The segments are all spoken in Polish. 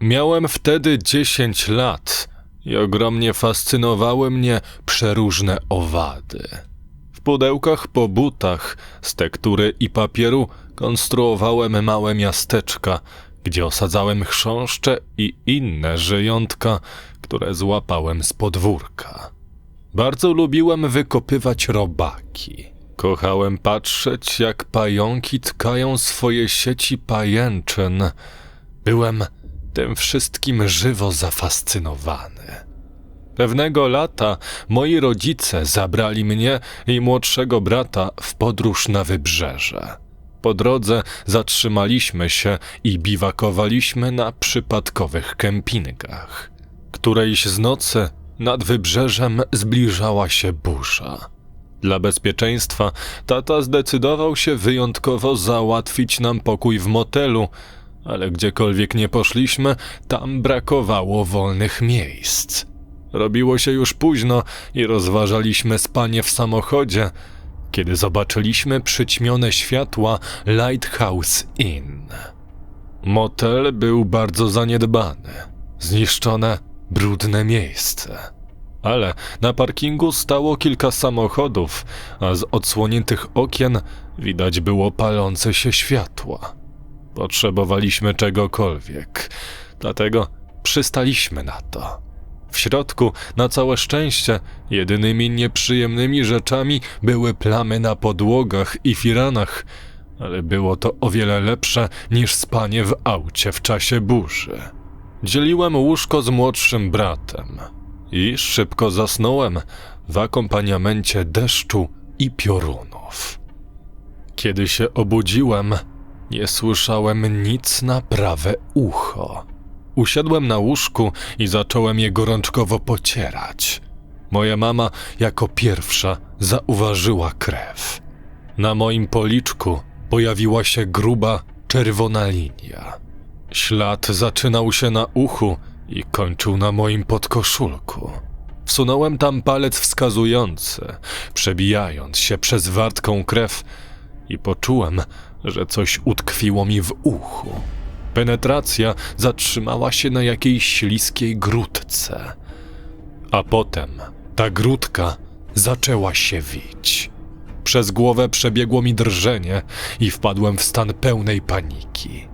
Miałem wtedy 10 lat i ogromnie fascynowały mnie przeróżne owady. W pudełkach po butach z tektury i papieru konstruowałem małe miasteczka, gdzie osadzałem chrząszcze i inne żyjątka, które złapałem z podwórka. Bardzo lubiłem wykopywać robaki. Kochałem patrzeć, jak pająki tkają swoje sieci pajęczyn. Byłem tym wszystkim żywo zafascynowany. Pewnego lata moi rodzice zabrali mnie i młodszego brata w podróż na wybrzeże. Po drodze zatrzymaliśmy się i biwakowaliśmy na przypadkowych kempingach. Którejś z nocy nad wybrzeżem zbliżała się burza. Dla bezpieczeństwa tata zdecydował się wyjątkowo załatwić nam pokój w motelu, ale gdziekolwiek nie poszliśmy, tam brakowało wolnych miejsc. Robiło się już późno i rozważaliśmy spanie w samochodzie, kiedy zobaczyliśmy przyćmione światła Lighthouse Inn. Motel był bardzo zaniedbany, zniszczone, brudne miejsce. Ale na parkingu stało kilka samochodów, a z odsłoniętych okien widać było palące się światła. Potrzebowaliśmy czegokolwiek, dlatego przystaliśmy na to. W środku, na całe szczęście, jedynymi nieprzyjemnymi rzeczami były plamy na podłogach i firanach, ale było to o wiele lepsze niż spanie w aucie w czasie burzy. Dzieliłem łóżko z młodszym bratem i szybko zasnąłem w akompaniamencie deszczu i piorunów. Kiedy się obudziłem, nie słyszałem nic na prawe ucho. Usiadłem na łóżku i zacząłem je gorączkowo pocierać. Moja mama jako pierwsza zauważyła krew. Na moim policzku pojawiła się gruba, czerwona linia. Ślad zaczynał się na uchu i kończył na moim podkoszulku. Wsunąłem tam palec wskazujący, przebijając się przez wartką krew i poczułem, że coś utkwiło mi w uchu. Penetracja zatrzymała się na jakiejś śliskiej grudce. A potem ta grudka zaczęła się wić. Przez głowę przebiegło mi drżenie i wpadłem w stan pełnej paniki.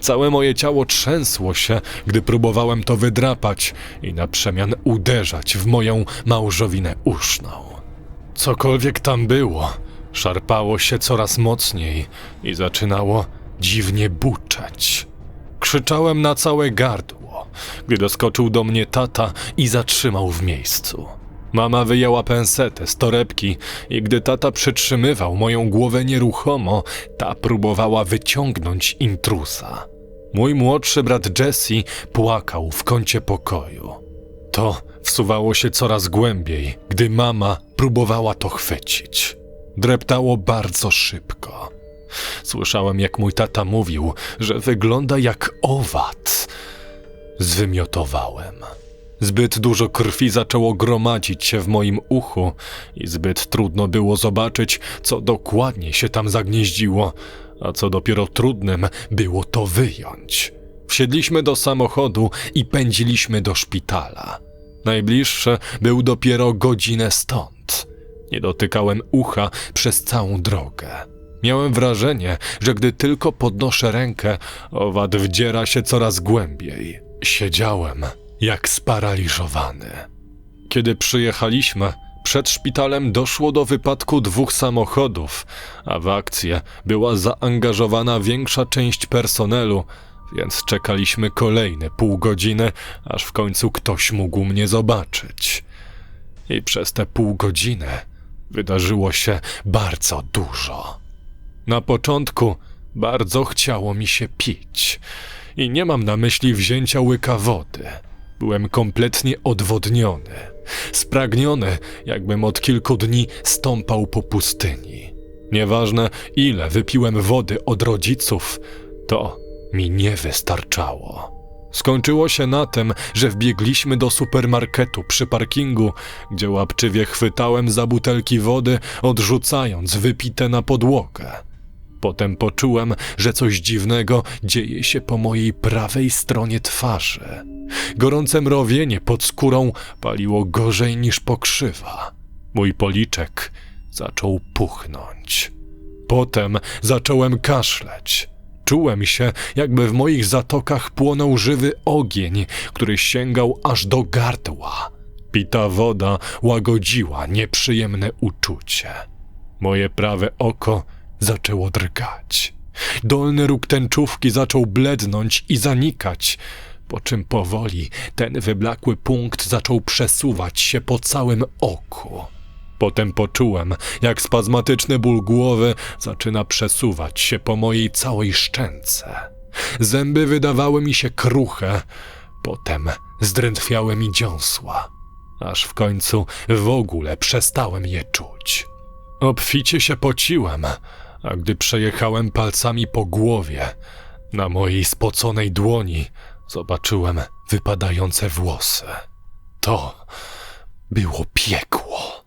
Całe moje ciało trzęsło się, gdy próbowałem to wydrapać i na przemian uderzać w moją małżowinę uszną. Cokolwiek tam było, szarpało się coraz mocniej i zaczynało dziwnie buczeć. Krzyczałem na całe gardło, gdy doskoczył do mnie tata i zatrzymał w miejscu. Mama wyjęła pensetę z torebki i gdy tata przytrzymywał moją głowę nieruchomo, ta próbowała wyciągnąć intrusa. Mój młodszy brat Jesse płakał w kącie pokoju. To wsuwało się coraz głębiej, gdy mama próbowała to chwycić. Dreptało bardzo szybko. Słyszałem, jak mój tata mówił, że wygląda jak owad. Zwymiotowałem. Zbyt dużo krwi zaczęło gromadzić się w moim uchu i zbyt trudno było zobaczyć, co dokładnie się tam zagnieździło, a co dopiero trudnym było to wyjąć. Wsiedliśmy do samochodu i pędziliśmy do szpitala. Najbliższe był dopiero godzinę stąd. Nie dotykałem ucha przez całą drogę. Miałem wrażenie, że gdy tylko podnoszę rękę, owad wdziera się coraz głębiej. Siedziałem jak sparaliżowany. Kiedy przyjechaliśmy, przed szpitalem doszło do wypadku dwóch samochodów, a w akcję była zaangażowana większa część personelu, więc czekaliśmy kolejne pół godziny, aż w końcu ktoś mógł mnie zobaczyć. I przez te pół godziny wydarzyło się bardzo dużo. Na początku bardzo chciało mi się pić. I nie mam na myśli wzięcia łyka wody. Byłem kompletnie odwodniony, spragniony, jakbym od kilku dni stąpał po pustyni. Nieważne, ile wypiłem wody od rodziców, to mi nie wystarczało. Skończyło się na tym, że wbiegliśmy do supermarketu przy parkingu, gdzie łapczywie chwytałem za butelki wody, odrzucając wypite na podłogę. Potem poczułem, że coś dziwnego dzieje się po mojej prawej stronie twarzy. Gorące mrowienie pod skórą paliło gorzej niż pokrzywa. Mój policzek zaczął puchnąć. Potem zacząłem kaszleć. Czułem się, jakby w moich zatokach płonął żywy ogień, który sięgał aż do gardła. Pita woda łagodziła nieprzyjemne uczucie. Moje prawe oko zaczęło drgać. Dolny róg tęczówki zaczął blednąć i zanikać, po czym powoli ten wyblakły punkt zaczął przesuwać się po całym oku. Potem poczułem, jak spazmatyczny ból głowy zaczyna przesuwać się po mojej całej szczęce. Zęby wydawały mi się kruche, potem zdrętwiały mi dziąsła, aż w końcu w ogóle przestałem je czuć. Obficie się pociłem, a gdy przejechałem palcami po głowie, na mojej spoconej dłoni zobaczyłem wypadające włosy. To było piekło.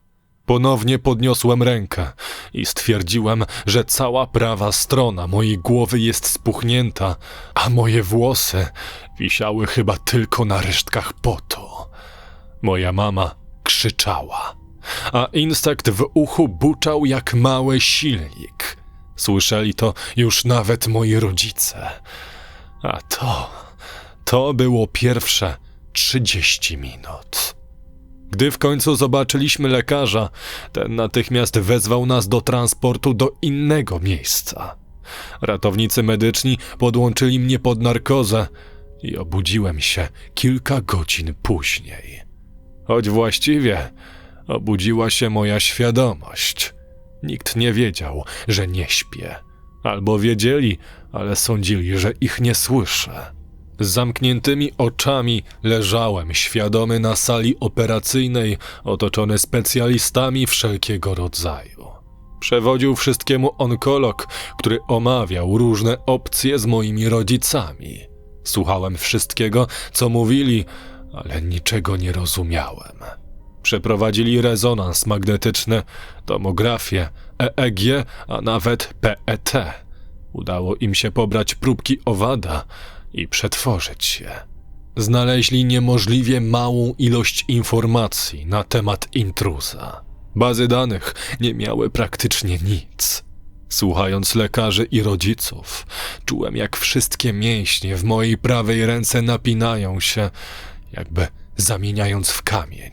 Ponownie podniosłem rękę i stwierdziłem, że cała prawa strona mojej głowy jest spuchnięta, a moje włosy wisiały chyba tylko na resztkach potu. Moja mama krzyczała, a instynkt w uchu buczał jak mały silnik. Słyszeli to już nawet moi rodzice. A to, to było pierwsze 30 minut. Gdy w końcu zobaczyliśmy lekarza, ten natychmiast wezwał nas do transportu do innego miejsca. Ratownicy medyczni podłączyli mnie pod narkozę i obudziłem się kilka godzin później. Choć właściwie obudziła się moja świadomość. Nikt nie wiedział, że nie śpię. Albo wiedzieli, ale sądzili, że ich nie słyszę. Z zamkniętymi oczami leżałem świadomy na sali operacyjnej, otoczony specjalistami wszelkiego rodzaju. Przewodził wszystkiemu onkolog, który omawiał różne opcje z moimi rodzicami. Słuchałem wszystkiego, co mówili, ale niczego nie rozumiałem. Przeprowadzili rezonans magnetyczny, tomografię, EEG, a nawet PET. Udało im się pobrać próbki owada i przetworzyć się. Znaleźli niemożliwie małą ilość informacji na temat intruza. Bazy danych nie miały praktycznie nic. Słuchając lekarzy i rodziców, czułem jak wszystkie mięśnie w mojej prawej ręce napinają się, jakby zamieniając w kamień.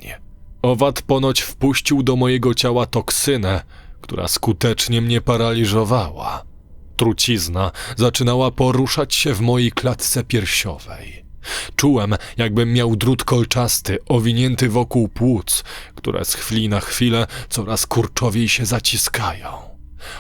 Owad ponoć wpuścił do mojego ciała toksynę, która skutecznie mnie paraliżowała. Trucizna zaczynała poruszać się w mojej klatce piersiowej. Czułem, jakbym miał drut kolczasty owinięty wokół płuc, które z chwili na chwilę coraz kurczowiej się zaciskają.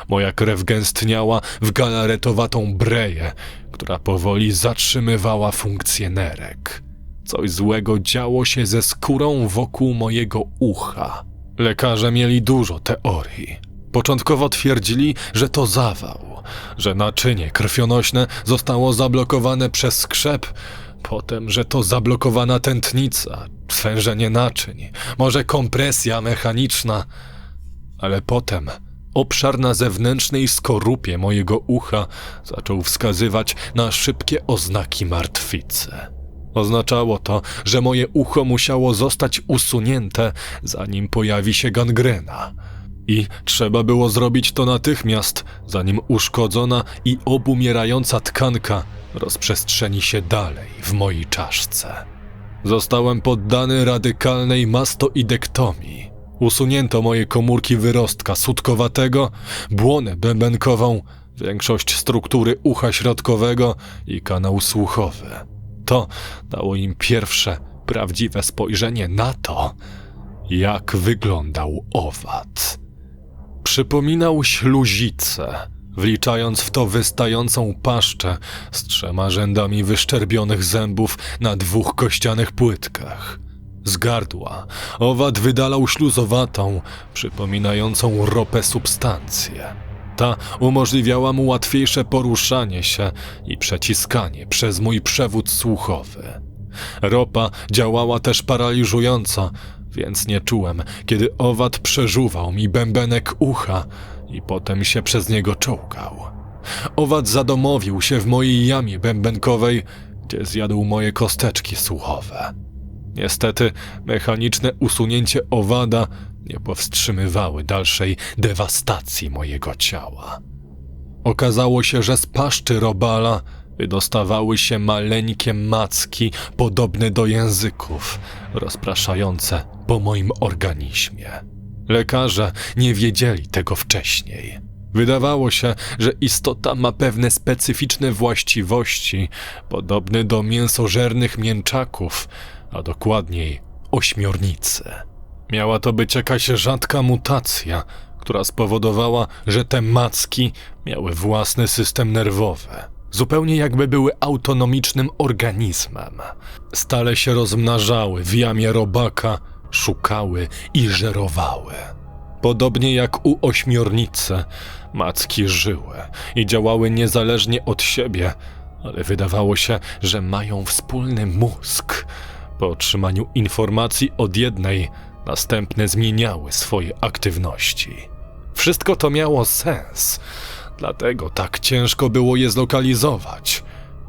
Moja krew gęstniała w galaretowatą breję, która powoli zatrzymywała funkcję nerek. Coś złego działo się ze skórą wokół mojego ucha. Lekarze mieli dużo teorii. Początkowo twierdzili, że to zawał, że naczynie krwionośne zostało zablokowane przez skrzep, potem, że to zablokowana tętnica, twężenie naczyń, może kompresja mechaniczna, ale potem obszar na zewnętrznej skorupie mojego ucha zaczął wskazywać na szybkie oznaki martwicy. Oznaczało to, że moje ucho musiało zostać usunięte, zanim pojawi się gangrena. I trzeba było zrobić to natychmiast, zanim uszkodzona i obumierająca tkanka rozprzestrzeni się dalej w mojej czaszce. Zostałem poddany radykalnej mastoidektomii. Usunięto moje komórki wyrostka sutkowatego, błonę bębenkową, większość struktury ucha środkowego i kanał słuchowy. To dało im pierwsze, prawdziwe spojrzenie na to, jak wyglądał owad. Przypominał śluzicę, wliczając w to wystającą paszczę z trzema rzędami wyszczerbionych zębów na dwóch kościanych płytkach. Z gardła owad wydalał śluzowatą, przypominającą ropę substancję. Ta umożliwiała mu łatwiejsze poruszanie się i przeciskanie przez mój przewód słuchowy. Ropa działała też paraliżująco, więc nie czułem, kiedy owad przeżuwał mi bębenek ucha i potem się przez niego czołgał. Owad zadomowił się w mojej jamie bębenkowej, gdzie zjadł moje kosteczki słuchowe. Niestety, mechaniczne usunięcie owada nie powstrzymywały dalszej dewastacji mojego ciała. Okazało się, że z paszczy robala wydostawały się maleńkie macki podobne do języków, rozpraszające po moim organizmie. Lekarze nie wiedzieli tego wcześniej. Wydawało się, że istota ma pewne specyficzne właściwości, podobne do mięsożernych mięczaków, a dokładniej ośmiornicy. Miała to być jakaś rzadka mutacja, która spowodowała, że te macki miały własny system nerwowy, zupełnie jakby były autonomicznym organizmem. Stale się rozmnażały w jamie robaka, szukały i żerowały. Podobnie jak u ośmiornicy, macki żyły i działały niezależnie od siebie, ale wydawało się, że mają wspólny mózg. Po otrzymaniu informacji od jednej, następne zmieniały swoje aktywności. Wszystko to miało sens, dlatego tak ciężko było je zlokalizować.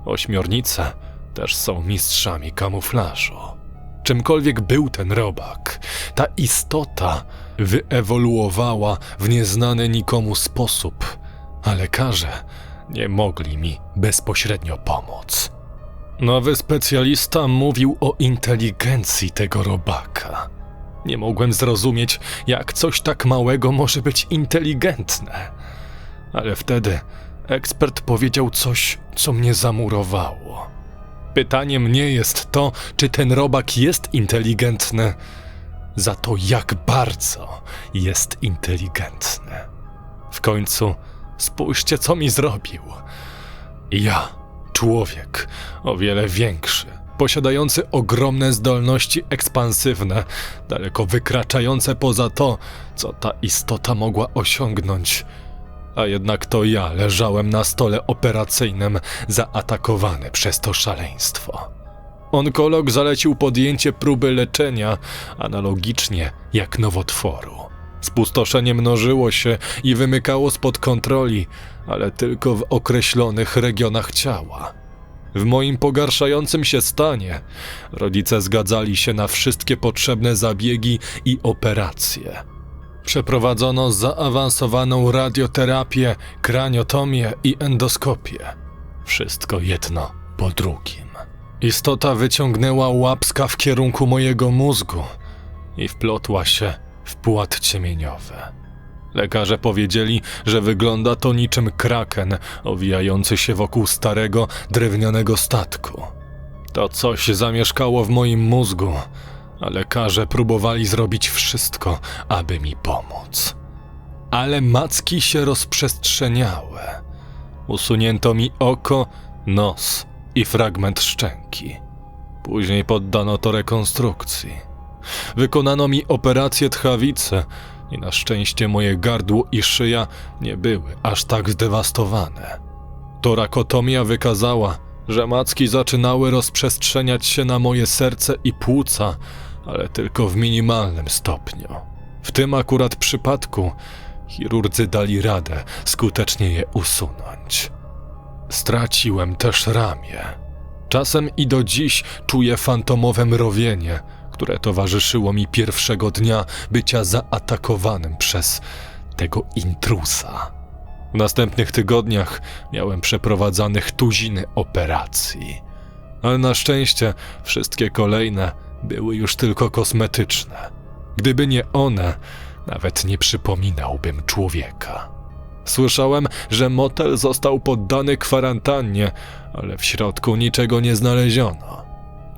Ośmiornice też są mistrzami kamuflażu. Czymkolwiek był ten robak, ta istota wyewoluowała w nieznany nikomu sposób, a lekarze nie mogli mi bezpośrednio pomóc. Nowy specjalista mówił o inteligencji tego robaka. Nie mogłem zrozumieć, jak coś tak małego może być inteligentne. Ale wtedy ekspert powiedział coś, co mnie zamurowało. Pytaniem nie jest to, czy ten robak jest inteligentny, za to jak bardzo jest inteligentny. W końcu spójrzcie, co mi zrobił. Ja, człowiek, o wiele większy, posiadający ogromne zdolności ekspansywne, daleko wykraczające poza to, co ta istota mogła osiągnąć. A jednak to ja leżałem na stole operacyjnym, zaatakowany przez to szaleństwo. Onkolog zalecił podjęcie próby leczenia, analogicznie jak nowotworu. Spustoszenie mnożyło się i wymykało spod kontroli, ale tylko w określonych regionach ciała. W moim pogarszającym się stanie rodzice zgadzali się na wszystkie potrzebne zabiegi i operacje. Przeprowadzono zaawansowaną radioterapię, kraniotomię i endoskopię. Wszystko jedno po drugim. Istota wyciągnęła łapska w kierunku mojego mózgu i wplotła się w płat ciemieniowy. Lekarze powiedzieli, że wygląda to niczym kraken owijający się wokół starego, drewnianego statku. To coś zamieszkało w moim mózgu, lekarze próbowali zrobić wszystko, aby mi pomóc. Ale macki się rozprzestrzeniały. Usunięto mi oko, nos i fragment szczęki. Później poddano to rekonstrukcji. Wykonano mi operację tchawicy i na szczęście moje gardło i szyja nie były aż tak zdewastowane. Torakotomia wykazała, że macki zaczynały rozprzestrzeniać się na moje serce i płuca, ale tylko w minimalnym stopniu. W tym akurat przypadku chirurdzy dali radę skutecznie je usunąć. Straciłem też ramię. Czasem i do dziś czuję fantomowe mrowienie, które towarzyszyło mi pierwszego dnia bycia zaatakowanym przez tego intrusa. W następnych tygodniach miałem przeprowadzanych tuziny operacji, ale na szczęście wszystkie kolejne były już tylko kosmetyczne. Gdyby nie one, nawet nie przypominałbym człowieka. Słyszałem, że motel został poddany kwarantannie, ale w środku niczego nie znaleziono.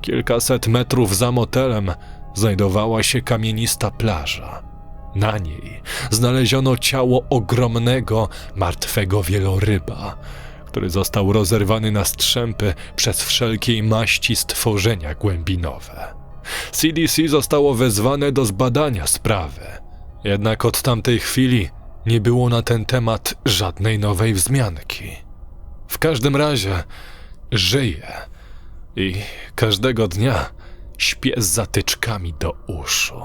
Kilkaset metrów za motelem znajdowała się kamienista plaża. Na niej znaleziono ciało ogromnego, martwego wieloryba, który został rozerwany na strzępy przez wszelkiej maści stworzenia głębinowe. CDC zostało wezwane do zbadania sprawy. Jednak od tamtej chwili nie było na ten temat żadnej nowej wzmianki. W każdym razie żyję i każdego dnia śpię z zatyczkami do uszu.